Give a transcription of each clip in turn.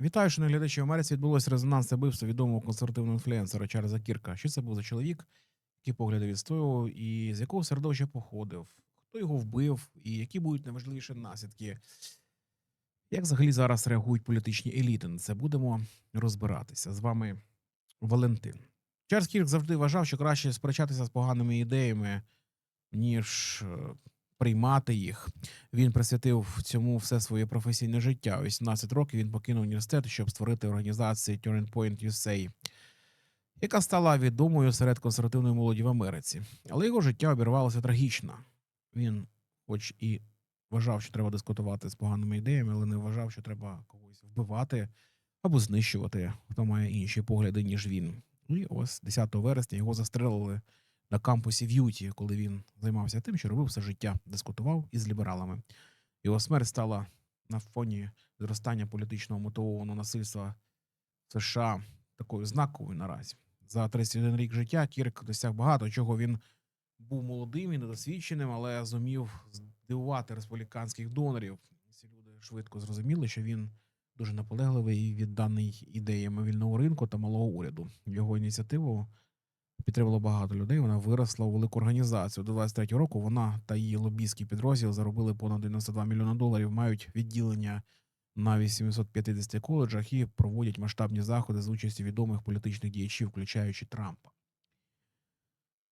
Вітаю, шановні глядачі. В Америці відбулося резонансне вбивство відомого консервативного інфлюенсера Чарльза Кірка. Що це був за чоловік, які погляди відстоював, і з якого середовища походив, хто його вбив, і які будуть найважливіші наслідки? Як взагалі зараз реагують політичні еліти? На це будемо розбиратися. З вами Валентин. Чарльз Кірк завжди вважав, що краще сперечатися з поганими ідеями, ніж е, приймати їх. Він присвятив цьому все своє професійне життя. У 18 років він покинув університет, щоб створити організацію Turning Point USA, яка стала відомою серед консервативної молоді в Америці. Але його життя обірвалося трагічно. Він, хоч і вважав, що треба дискутувати з поганими ідеями, але не вважав, що треба когось вбивати або знищувати, хто має інші погляди, ніж він. І ось 10 вересня його застрелили на кампусі в Юті, коли він займався тим, що робив все життя, дискутував із лібералами. Його смерть стала на фоні зростання політичного мотивованого насильства США такою знаковою наразі. За 31 рік життя Кірк досяг багато чого. Він був молодим і недосвідченим, але зумів здивувати республіканських донорів. Ці люди швидко зрозуміли, що він дуже наполегливий і відданий ідеями вільного ринку та малого уряду. Його ініціативу підтримало багато людей. Вона виросла у велику організацію. До 23 року вона та її лобійський підрозділ заробили понад 92 мільйони доларів. Мають відділення на 850 коледжах і проводять масштабні заходи з участі відомих політичних діячів, включаючи Трампа.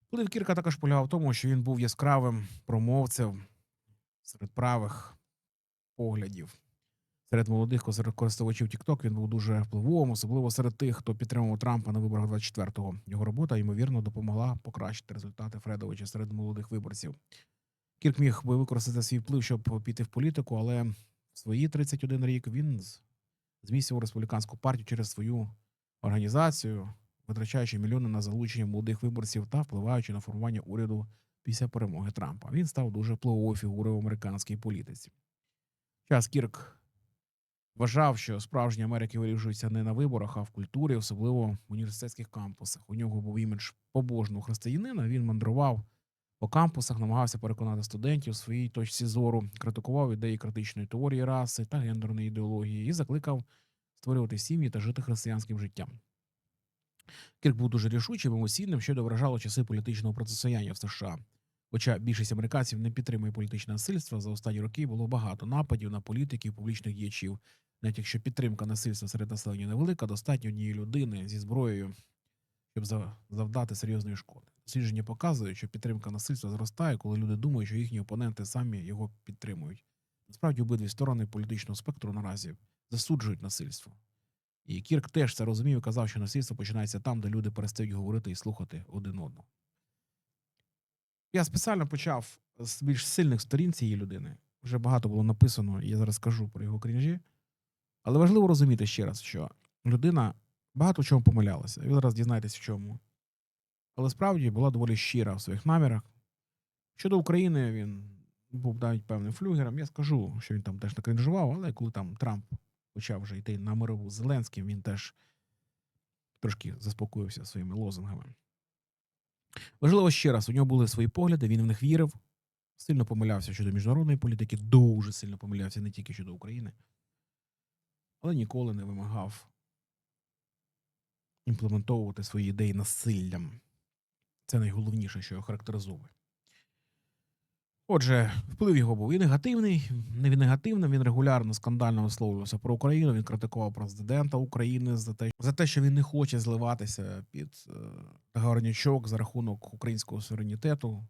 Вплив Кірка також полягав в тому, що він був яскравим промовцем серед правих поглядів. Серед молодих користувачів TikTok він був дуже впливовим, особливо серед тих, хто підтримував Трампа на виборах 24-го. Його робота, ймовірно, допомогла покращити результати Фредовича серед молодих виборців. Кірк міг би використати свій вплив, щоб піти в політику, але в свої 31 рік він з- змісив республіканську партію через свою організацію, витрачаючи мільйони на залучення молодих виборців та впливаючи на формування уряду після перемоги Трампа. Він став дуже впливовою фігурою в американській політиці. Час Кірк вважав, що справжні Америки вирішуються не на виборах, а в культурі, особливо в університетських кампусах. У нього був імідж побожного християнина. Він мандрував по кампусах, намагався переконати студентів у своїй точці зору, критикував ідеї критичної теорії раси та гендерної ідеології і закликав створювати сім'ї та жити християнським життям. Кірк був дуже рішучим, емоційним, що відображало часи політичного протистояння в США. Хоча більшість американців не підтримує політичне насильство, за останні роки було багато нападів на політиків, публічних діячів. Навіть якщо підтримка насильства серед населення невелика, достатньо однієї людини зі зброєю, щоб завдати серйозної шкоди. Дослідження показують, що підтримка насильства зростає, коли люди думають, що їхні опоненти самі його підтримують. Насправді обидві сторони політичного спектру наразі засуджують насильство. І Кірк теж це розумів і казав, що насильство починається там, де люди перестають говорити і слухати один одного. Я спеціально почав з більш сильних сторін цієї людини. Вже багато було написано, і я зараз скажу про його крінжі. Але важливо розуміти ще раз, що людина багато в чому помилялася. Ви зараз дізнаєтесь в чому. Але справді була доволі щира в своїх намірах. Щодо України, він був навіть певним флюгером. Я скажу, що він там теж накринжував, але коли там Трамп почав вже йти на мирову з Зеленським, він теж трошки заспокоївся своїми лозунгами. Важливо ще раз, у нього були свої погляди, він в них вірив, сильно помилявся щодо міжнародної політики, дуже сильно помилявся не тільки щодо України, але ніколи не вимагав імплементовувати свої ідеї насиллям. Це найголовніше, що його характеризує. Отже, вплив його був і негативний, не негативним. Він регулярно скандально висловлювався про Україну. Він критикував президента України за те, за те, що він не хоче зливатися під е, горнячок за рахунок українського суверенітету.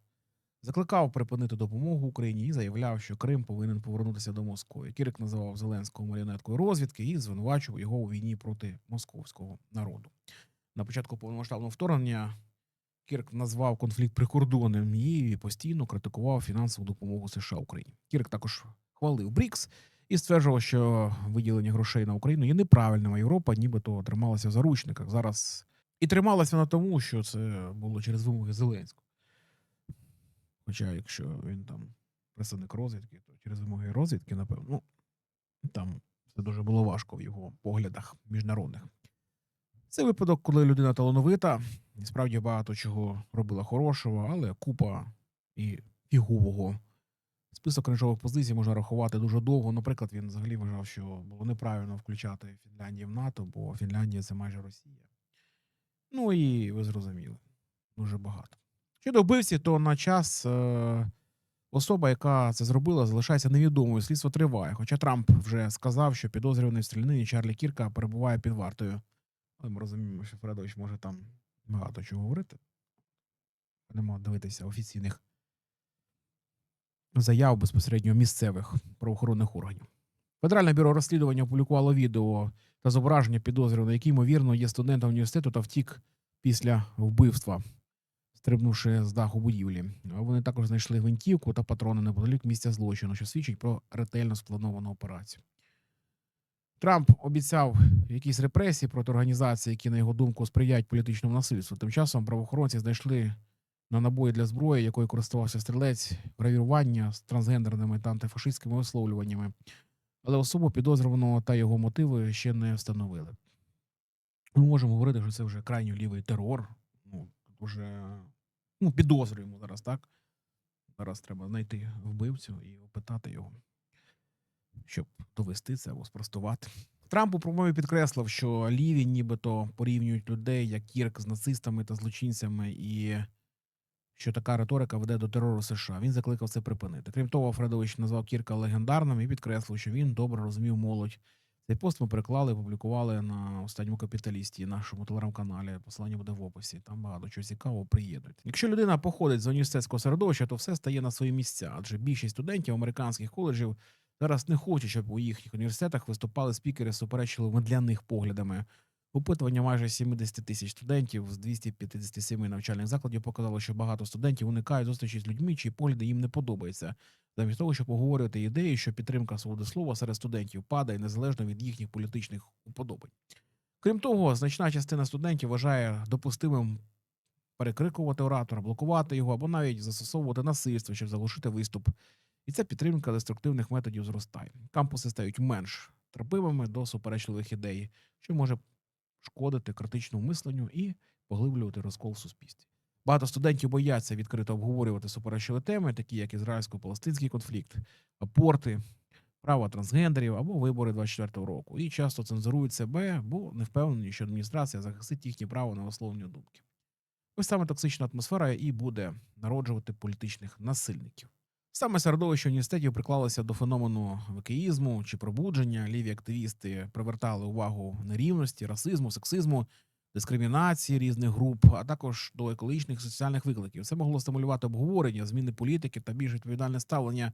Закликав припинити допомогу Україні і заявляв, що Крим повинен повернутися до Москви. Кірик називав Зеленського маріонеткою розвідки і звинувачував його у війні проти московського народу. На початку повномасштабного вторгнення Кірк назвав конфлікт прикордонним і постійно критикував фінансову допомогу США Україні. Кірк також хвалив БРІКС і стверджував, що виділення грошей на Україну є неправильним, а Європа нібито трималася в заручниках. Зараз і трималася вона тому, що це було через вимоги Зеленського. Хоча, якщо він там представник розвідки, то через вимоги розвідки, напевно, ну там це дуже було важко в його поглядах міжнародних. Це випадок, коли людина талановита, справді багато чого робила хорошого, але купа і фігового Список кринжових позицій можна рахувати дуже довго. Наприклад, він взагалі вважав, що було неправильно включати Фінляндію в НАТО, бо Фінляндія це майже Росія. Ну і ви зрозуміли, дуже багато. Щодо вбивці, то на час е, особа, яка це зробила, залишається невідомою. Слідство триває. Хоча Трамп вже сказав, що підозрюваний в стрілянині Чарлі Кірка перебуває під вартою. Але ми розуміємо, що Фредович може там багато чого говорити. Будемо дивитися офіційних заяв безпосередньо місцевих правоохоронних органів. Федеральне бюро розслідування опублікувало відео та зображення підозрюваного, який, ймовірно, є студентом університету та втік після вбивства, стрибнувши з даху будівлі. Вони також знайшли гвинтівку та патрони неподалік місця злочину, що свідчить про ретельно сплановану операцію. Трамп обіцяв якісь репресії проти організацій, які, на його думку, сприяють політичному насильству. Тим часом правоохоронці знайшли на набої для зброї, якою користувався стрілець, гравірування з трансгендерними та антифашистськими висловлюваннями. Але особу підозрюваного та його мотиви ще не встановили. Ми можемо говорити, що це вже крайньо лівий терор. Ну, тут вже ну, підозрюємо зараз, так? Зараз треба знайти вбивцю і опитати його, щоб довести це або спростувати. Трамп у промові підкреслив, що ліві нібито порівнюють людей як Кірк з нацистами та злочинцями, і що така риторика веде до терору США. Він закликав це припинити. Крім того, Фредович назвав Кірка легендарним і підкреслив, що він добре розумів молодь. Цей пост ми переклали і публікували на останньому капіталісті, нашому телеграм-каналі. Посилання буде в описі. Там багато чого цікавого приєднуйте. Якщо людина походить з університетського середовища, то все стає на свої місця, адже більшість студентів американських коледжів зараз не хочуть, щоб у їхніх університетах виступали спікери з суперечливими для них поглядами. Опитування майже 70 тисяч студентів з 257 навчальних закладів показало, що багато студентів уникають зустрічі з людьми, чиї погляди їм не подобаються, замість того, щоб обговорювати ідеї, що підтримка свободи слова серед студентів падає незалежно від їхніх політичних уподобань. Крім того, значна частина студентів вважає допустимим перекрикувати оратора, блокувати його або навіть застосовувати насильство, щоб заглушити виступ. І ця підтримка деструктивних методів зростає. Кампуси стають менш терпимими до суперечливих ідей, що може шкодити критичному мисленню і поглиблювати розкол в суспільстві. Багато студентів бояться відкрито обговорювати суперечливі теми, такі як ізраїльсько-палестинський конфлікт, апорти, права трансгендерів або вибори 24-го року, і часто цензурують себе, бо не впевнені, що адміністрація захистить їхнє право на висловлення думки. Ось саме токсична атмосфера і буде народжувати політичних насильників. Саме середовище університетів приклалося до феномену векеїзму чи пробудження. Ліві активісти привертали увагу нерівності, расизму, сексизму, дискримінації різних груп, а також до екологічних соціальних викликів. Це могло стимулювати обговорення, зміни політики та більш відповідальне ставлення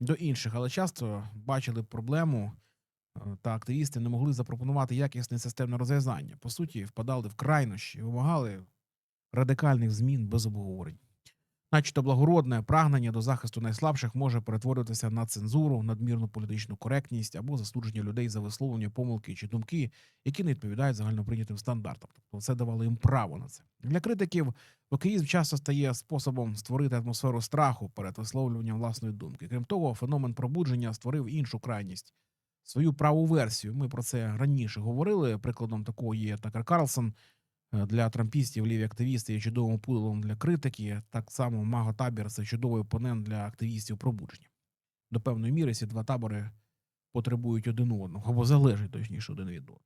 до інших, але часто бачили проблему. е, Та активісти не могли запропонувати якісне системне розв'язання. По суті, впадали в крайнощі, вимагали радикальних змін без обговорень. Начебто благородне прагнення до захисту найслабших може перетворитися на цензуру, надмірну політичну коректність або засудження людей за висловлення помилки чи думки, які не відповідають загальноприйнятим стандартам. Тобто це давало їм право на це. Для критиків океїзм часто стає способом створити атмосферу страху перед висловлюванням власної думки. Крім того, феномен пробудження створив іншу крайність. Свою праву версію. Ми про це раніше говорили. Прикладом такого є Такер Карлсон, для трампістів ліві активісти є чудовим пудалом для критики. Так само Маго табір це чудовий опонент для активістів пробудження. До певної міри ці два табори потребують один одного або залежать точніше один від одного.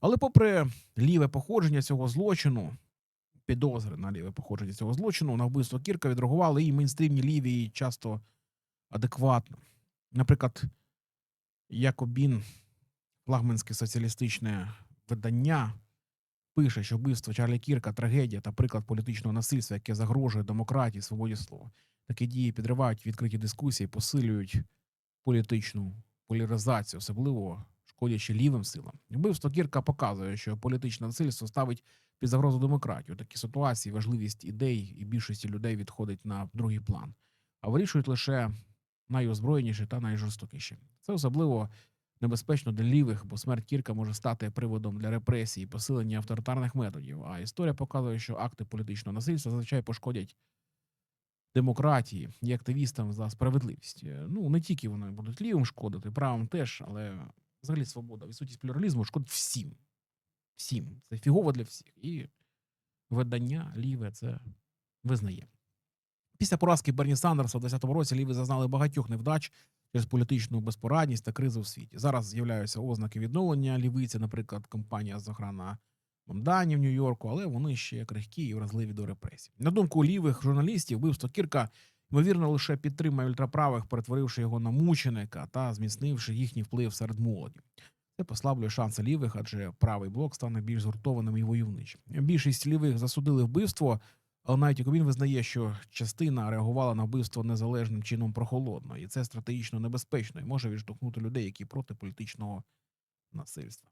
Але, попри ліве походження цього злочину, підозри на ліве походження цього злочину, на вбивство Кірка відреагували і мейнстрімні ліві і часто адекватно. Наприклад, Якобін, флагманське соціалістичне видання пише, що вбивство Чарлі Кірка трагедія та приклад політичного насильства, яке загрожує демократії, свободі слова. Такі дії підривають відкриті дискусії, посилюють політичну поляризацію, особливо шкодячи лівим силам. Вбивство Кірка показує, що політичне насильство ставить під загрозу демократію. У такій ситуації важливість ідей і більшості людей відходить на другий план, а вирішують лише найозброєніші та найжорстокіші. Це особливо небезпечно для лівих, бо смерть Кірка може стати приводом для репресій посилення авторитарних методів. А історія показує, що акти політичного насильства зазвичай пошкодять демократії і активістам за справедливість. Е, Ну не тільки вони будуть лівим шкодити, правим теж, але взагалі свобода, відсутність плюралізму шкодить всім. Всім. Це фігово для всіх. І видання ліве це визнає. Після поразки Берні Сандерса у 2020 році ліві зазнали багатьох невдач через політичну безпорадність та кризу в світі. Зараз з'являються ознаки відновлення лівиці, наприклад, кампанія з охрана Мамдані в Нью-Йорку, але вони ще крихкі і вразливі до репресій. На думку лівих журналістів, вбивство Кірка ймовірно лише підтримує ультраправих, перетворивши його на мученика та зміцнивши їхній вплив серед молоді. Це послаблює шанси лівих, адже правий блок стане більш згуртованим і войовничим. Більшість лівих засудили вбивство, але навіть Якобін визнає, що частина реагувала на вбивство незалежним чином прохолодно, і це стратегічно небезпечно і може відштовхнути людей, які проти політичного насильства.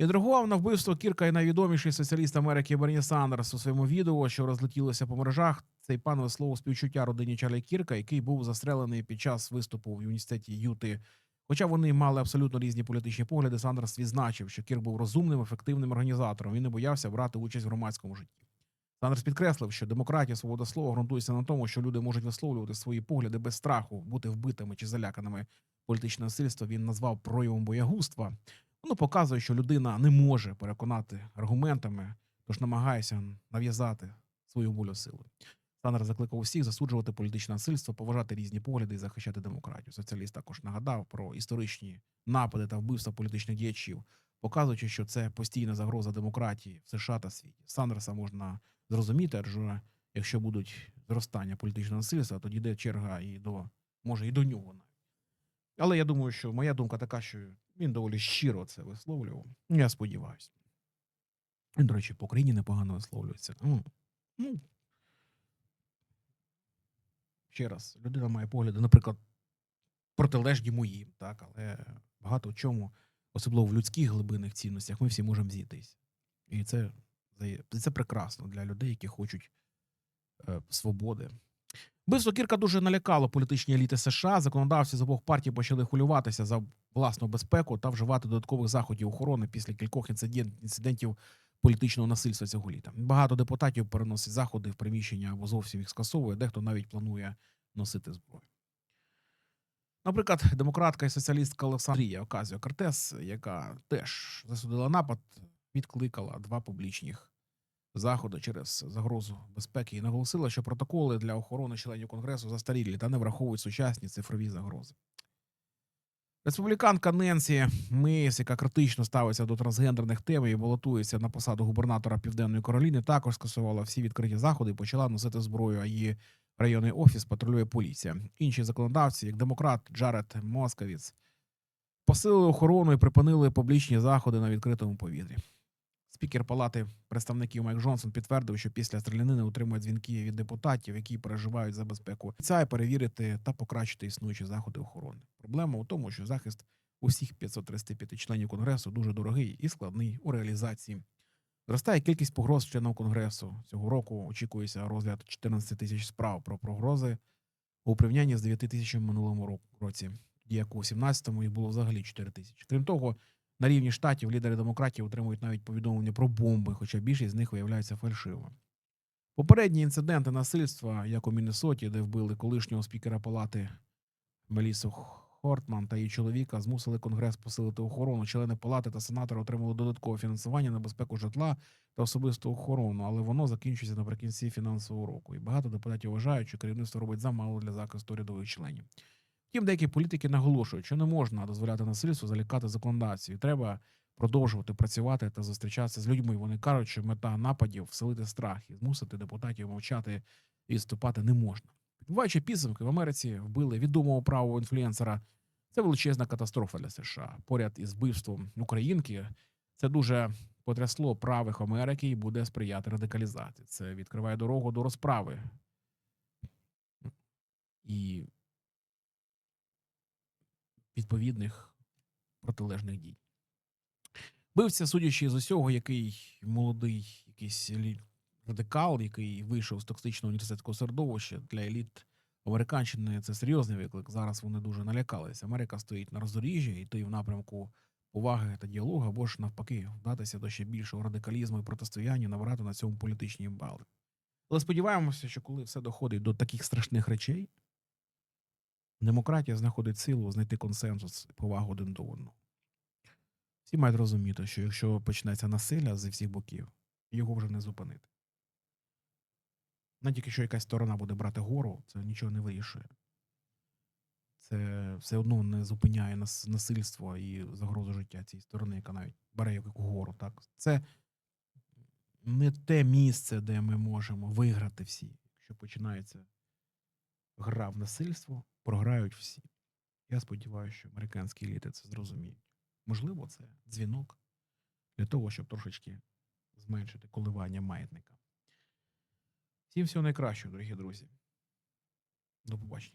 Відреагував на вбивство Кірка і найвідоміший соціаліст Америки Берні Сандерс у своєму відео, що розлетілося по мережах. Цей пан висловив співчуття родині Чарлі Кірка, який був застрелений під час виступу в університеті Юти. Хоча вони мали абсолютно різні політичні погляди, Сандерс відзначив, що Кірк був розумним, ефективним організатором. Він не боявся брати участь в громадському житті. Сандерс підкреслив, що демократія, свобода слова ґрунтується на тому, що люди можуть висловлювати свої погляди без страху, бути вбитими чи заляканими. Політичне насильство він назвав проявом боягузтва. Воно показує, що людина не може переконати аргументами, тож намагається нав'язати свою волю сили. Санер закликав усіх засуджувати політичне насильство, поважати різні погляди і захищати демократію. Соціаліст також нагадав про історичні напади та вбивства політичних діячів, показуючи, що це постійна загроза демократії в США та світі. Сандерса можна зрозуміти, адже якщо будуть зростання політичного насильства, тоді йде черга і до може і до нього навіть. Але я думаю, що моя думка така, що він доволі щиро це висловлював. Я сподіваюся. До речі, по Україні непогано висловлюється. Ну, ну, ще раз, людина має погляди, наприклад, протилежні моїм, так, але багато в чому, особливо в людських глибинних цінностях, ми всі можемо зійтись. І це, це, прекрасно для людей, які хочуть е, свободи. Вбивство Кірка дуже налякало політичні еліти США. Законодавці з обох партій почали хвилюватися за власну безпеку та вживати додаткових заходів охорони після кількох інцидентів політичного насильства цього літа. Багато депутатів переносять заходи в приміщення або зовсім їх скасовує. Дехто навіть планує носити зброю. Наприклад, демократка і соціалістка Олександрія Оказіо Кортес, яка теж засудила напад, відкликала два публічних заходи через загрозу безпеки і наголосила, що протоколи для охорони членів конгресу застарілі та не враховують сучасні цифрові загрози. Республіканка Ненсі Мейс, яка критично ставиться до трансгендерних тем і балотується на посаду губернатора Південної Кароліни, також скасувала всі відкриті заходи і почала носити зброю. А її районний офіс патрулює поліція. Інші законодавці, як демократ Джаред Московіц, посилили охорону і припинили публічні заходи на відкритому повітрі. Спікер палати представників Майк Джонсон підтвердив, що після стрілянини отримує дзвінки від депутатів, які переживають за безпеку. Обіцяє перевірити та покращити існуючі заходи охорони. Проблема у тому, що захист усіх 535 членів конгресу дуже дорогий і складний у реалізації. Зростає кількість погроз членів конгресу. Цього року очікується розгляд 14 тисяч справ про погрози у порівнянні з 9 тисячами минулому році, як у 17-му їх було взагалі 4 тисячі. Крім того, на рівні штатів лідери демократів отримують навіть повідомлення про бомби, хоча більшість з них виявляється фальшивими. Попередні інциденти насильства, як у Міннесоті, де вбили колишнього спікера палати Мелісу Хортман та її чоловіка, змусили Конгрес посилити охорону. Члени палати та сенатори отримали додаткове фінансування на безпеку житла та особисту охорону, але воно закінчується наприкінці фінансового року. І багато депутатів вважають, що керівництво робить замало для захисту урядових членів. Втім, деякі політики наголошують, що не можна дозволяти насильству залякати законодавців. Треба продовжувати працювати та зустрічатися з людьми. Вони кажуть, що мета нападів вселити страх і змусити депутатів мовчати і відступати не можна. Підбуваючи підсумки, в Америці вбили відомого правого інфлюенсера. Це величезна катастрофа для США. Поряд із вбивством українки це дуже потрясло правих Америки і буде сприяти радикалізації. Це відкриває дорогу до розправи. І відповідних протилежних дій. Бився, судячи з усього, який молодий якийсь радикал, який вийшов з токсичного університетського середовища для еліт Американщини, це серйозний виклик. Зараз вони дуже налякалися. Америка стоїть на роздоріжжі, і йти в напрямку поваги та діалогу, або ж навпаки, вдатися до ще більшого радикалізму і протистояння, набирати на цьому політичні бали. Але сподіваємося, що коли все доходить до таких страшних речей, демократія знаходить силу знайти консенсус і повагу один до одного. Всі мають розуміти, що якщо почнеться насилля зі всіх боків, його вже не зупинити. Навіть якщо якась сторона буде брати гору, це нічого не вирішує. Це все одно не зупиняє нас, насильство і загрозу життя цієї сторони, яка навіть бере яку гору. Так? Це не те місце, де ми можемо виграти всі. Якщо починається гра в насильство, програють всі. Я сподіваюся, що американські еліти це зрозуміють. Можливо, це дзвінок для того, щоб трошечки зменшити коливання маятника. Всім всього найкращого, дорогі друзі. До побачення.